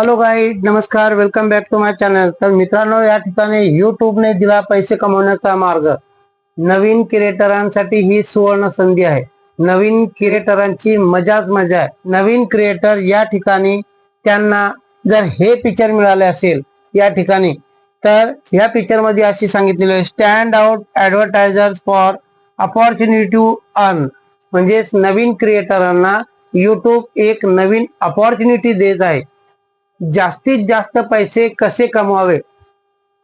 Hello guys नमस्कार. Welcome back to my channel तर मित्रांनो या ठिकाणी युट्यूबने दिला पैसे कमवण्याचा मार्ग. नवीन क्रिएटरांसाठी ही सुवर्ण संधी आहे. नवीन क्रिएटरांची मजाच मजा आहे. नवीन क्रिएटर या ठिकाणी त्यांना जर हे पिक्चर मिळाले असेल या ठिकाणी तर ह्या पिक्चरमध्ये अशी सांगितलेली आहे stand out advertisers for opportunity to earn म्हणजेच नवीन क्रिएटरांना युट्यूब एक नवीन अपॉर्च्युनिटी देत आहे. जास्तीत जास्त पैसे कसे कमवावे?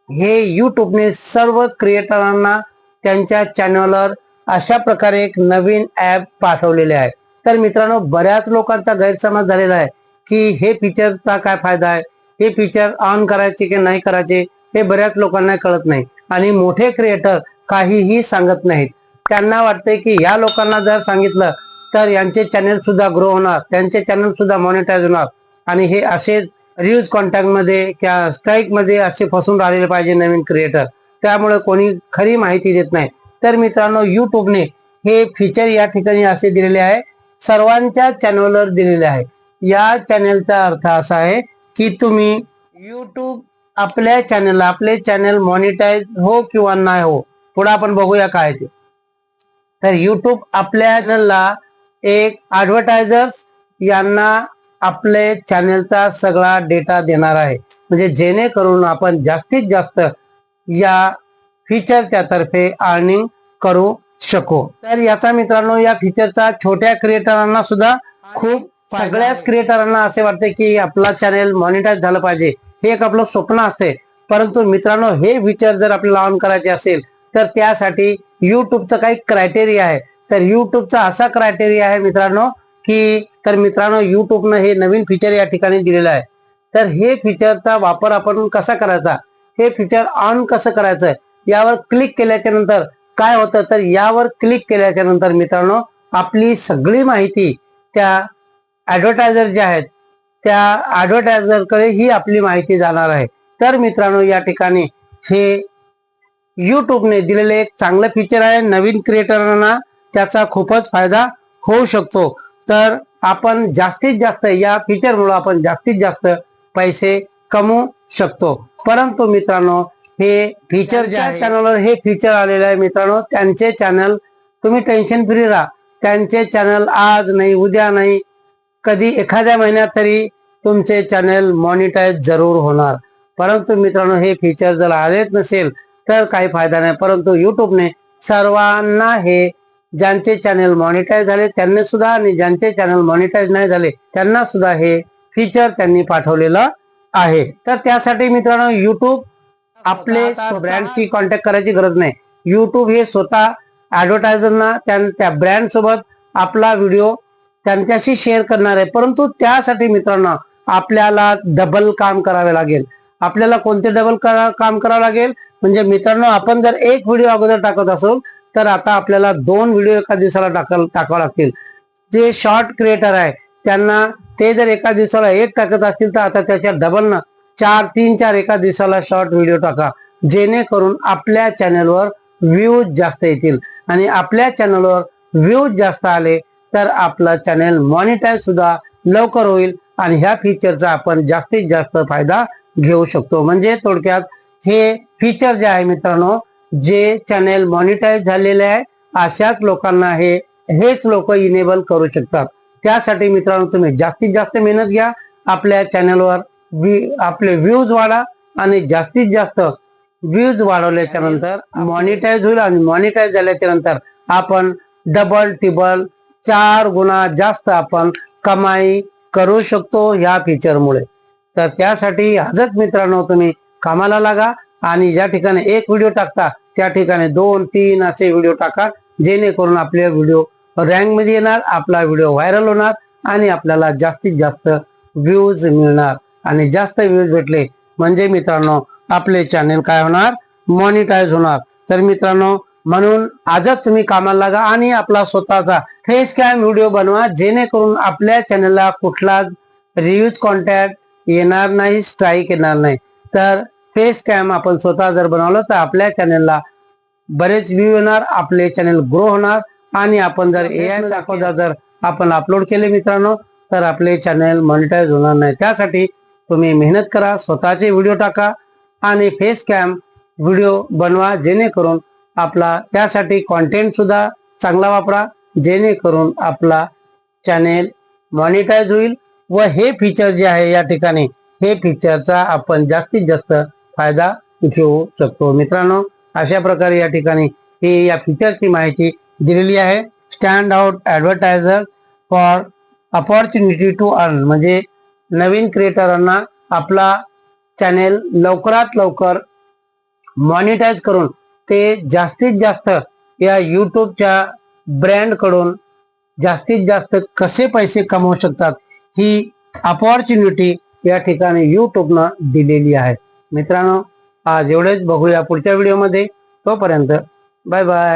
हे यूट्यूबने सर्व क्रिएटरांना त्यांच्या चॅनलवर अशा प्रकारे एक नवीन ॲप पाठवलेले आहे. तर मित्रांनो बऱ्याच लोकांचा गैरसमज झालेला आहे की हे फीचरचा काय फायदा आहे? हे फीचर ऑन करायचे की नाही करायचे हे बऱ्याच लोकांना कळत नाही. आणि मोठे क्रिएटर काहीही सांगत नाहीत. त्यांना वाटते की या लोकांना जर सांगितलं तर यांचे चॅनल सुद्धा ग्रो होणार त्यांचे चॅनल सुद्धा मॉनिटाईज होणार. आणि हे असेच रिव्ह्यूज कॉन्टॅक्टमध्ये किंवा स्ट्राईकमध्ये असे फसून राहिलेले पाहिजे नवीन क्रिएटर त्यामुळे कोणी खरी माहिती देत नाही. तर मित्रांनो युट्यूबने हे फीचर या ठिकाणी असे दिलेले आहे. सर्वांच्या चॅनलवर दिलेले आहे. या चॅनलचा अर्थ असा आहे की तुम्ही युट्यूब आपल्या चॅनलला आपले चॅनल मॉनिटाईज हो किंवा नाही हो पुढे आपण बघूया काय ते. तर युट्यूब आपल्या चॅनलला एक ॲडव्हर्टायझर्स यांना आपले चॅनलचा सगळा डेटा देणार आहे. म्हणजे जेणेकरून आपण जास्तीत जास्त या फीचरच्या तर्फे अर्निंग करू शकू. तर याचा मित्रांनो या फीचरचा छोट्या क्रिएटरांना सुद्धा खूप सगळ्याच क्रिएटरांना असे वाटते की आपला चॅनेल मॉनिटाईज झालं पाहिजे. हे एक आपलं स्वप्न असते. परंतु मित्रांनो हे फीचर जर आपल्याला ऑन करायचे असेल तर त्यासाठी युट्यूबचं काही क्रायटेरिया आहे. तर युट्यूबचा असा क्रायटेरिया आहे मित्रांनो की तर मित्रांनो युट्यूबनं हे नवीन फीचर या ठिकाणी दिलेलं आहे. तर हे फीचरचा वापर आपण कसा करायचा? हे फीचर ऑन कसं करायचं यावर क्लिक केल्याच्यानंतर काय होतं? तर यावर क्लिक केल्याच्यानंतर मित्रांनो आपली सगळी माहिती त्या ऍडव्हर्टायझर जे आहेत त्या ऍडव्हर्टायझरकडे ही आपली माहिती जाणार आहे. तर मित्रांनो या ठिकाणी हे युट्यूबने दिलेले एक चांगलं फीचर आहे. नवीन क्रिएटरांना त्याचा खूपच फायदा होऊ शकतो. तर आपण जास्तीत जास्त या फीचरमुळे आपण जास्तीत जास्त पैसे कमवू शकतो. परंतु मित्रांनो हे फीचर जे चॅनलवर हे फीचर आलेलं आहे मित्रांनो त्यांचे चॅनल तुम्ही टेन्शन फ्री राहा. त्यांचे चॅनल आज नाही उद्या नाही कधी एखाद्या महिन्यात तरी तुमचे चॅनल मॉनिटाईज जरूर होणार. परंतु मित्रांनो हे फीचर जर आलेच नसेल तर काही फायदा नाही. परंतु युट्यूबने सर्वांना हे ज्यांचे चॅनल मॉनिटाईज झाले त्यांनी सुद्धा आणि ज्यांचे चॅनल मॉनिटाईज नाही झाले त्यांना सुद्धा हे फीचर त्यांनी त्यांनी आहे. तर त्यासाठी मित्रांनो युट्यूब आपले ब्रँडची कॉन्टॅक्ट करायची गरज नाही. युट्यूब हे स्वतः ऍडव्हर्टायझरना त्या ब्रँड सोबत आपला व्हिडिओ त्यांच्याशी शेअर करणार आहे. परंतु त्यासाठी मित्रांनो आपल्याला डबल काम करावे लागेल. आपल्याला कोणते डबल काम करावं लागेल? म्हणजे मित्रांनो आपण जर एक व्हिडिओ अगोदर टाकत असो तर आता आपल्याला दोन व्हिडिओ एका दिवसाला टाका टाकावं लागतील. जे शॉर्ट क्रिएटर आहे त्यांना ते जर एका दिवसाला एक टाकत असतील तर आता त्याच्या डबलनं चार तीन चार एका दिवसाला शॉर्ट व्हिडिओ टाका. जेणेकरून आपल्या चॅनलवर व्ह्यूज जास्त येतील. आणि आपल्या चॅनलवर व्ह्यूज जास्त आले तर आपलं चॅनल मॉनिटाईज सुद्धा लवकर होईल आणि ह्या फीचरचा आपण जास्तीत जास्त फायदा घेऊ शकतो. म्हणजे थोडक्यात हे फीचर जे आहे मित्रांनो जे चॅनेल मॉनिटाईज झालेले आहे अशाच लोकांना हे हेच लोक इनेबल करू शकतात. त्यासाठी मित्रांनो तुम्ही जास्तीत जास्त मेहनत घ्या आपल्या चॅनलवर आपले व्ह्यूज वाढा आणि जास्तीत जास्त व्ह्यूज वाढवल्याच्या नंतर मॉनिटाईज होईल आणि मॉनिटाईज झाल्याच्यानंतर आपण डबल टिबल चार गुणा जास्त आपण कमाई करू शकतो ह्या फीचरमुळे तर त्यासाठी आजच मित्रांनो तुम्ही कामाला लागा. आणि ज्या ठिकाणी एक व्हिडिओ टाकता त्या ठिकाणी दोन तीन असे व्हिडिओ टाका जेणेकरून आपले व्हिडिओ रँकमध्ये येणार आपला व्हिडिओ व्हायरल होणार आणि आपल्याला जास्तीत जास्त व्ह्यूज मिळणार. आणि जास्त व्ह्यूज भेटले म्हणजे मित्रांनो आपले चॅनेल काय होणार? मॉनिटाईज होणार. तर मित्रांनो म्हणून आजच तुम्ही कामाला लागा आणि आपला स्वतःचा फेस कॅम व्हिडिओ बनवा जेणेकरून आपल्या चॅनलला कुठलाच रिव्ह्यूज कॉन्टॅक्ट येणार नाही स्ट्राईक येणार नाही. तर फेस कॅम आपण स्वतः जर बनवलं तर आपल्या चॅनलला बरेच व्ह्यू येणार आपले चॅनल ग्रो होणार. आणि आपण जर ए आय दाखवता जर आपण अपलोड केले मित्रांनो तर आपले चॅनल मॉनिटाईज होणार नाही. त्यासाठी तुम्ही मेहनत करा स्वतःचे व्हिडिओ टाका आणि फेस कॅम व्हिडिओ बनवा जेणेकरून आपला त्यासाठी कॉन्टेंट सुद्धा चांगला वापरा जेणेकरून आपला चॅनेल मॉनिटाईज होईल. व हे फीचर जे आहे या ठिकाणी हे फीचरचा आपण जास्तीत जास्त फायदा घेऊ शकतो. मित्रांनो अशा प्रकारे या ठिकाणी ही या फीचरची माहिती दिलेली आहे. Stand out advertiser for opportunity to earn म्हणजे नवीन क्रिएटरांना आपला चॅनेल लवकरात लवकर मॉनिटाईज करून ते जास्तीत जास्त या यूट्यूबच्या ब्रँडकडून जास्तीत जास्त कसे पैसे कमवू शकतात ही अपॉर्च्युनिटी या ठिकाणी यूट्यूबनं दिलेली आहे. मित्रांनो आज एवढेच. बघूया पुढच्या व्हिडिओमध्ये तोपर्यंत बाय बाय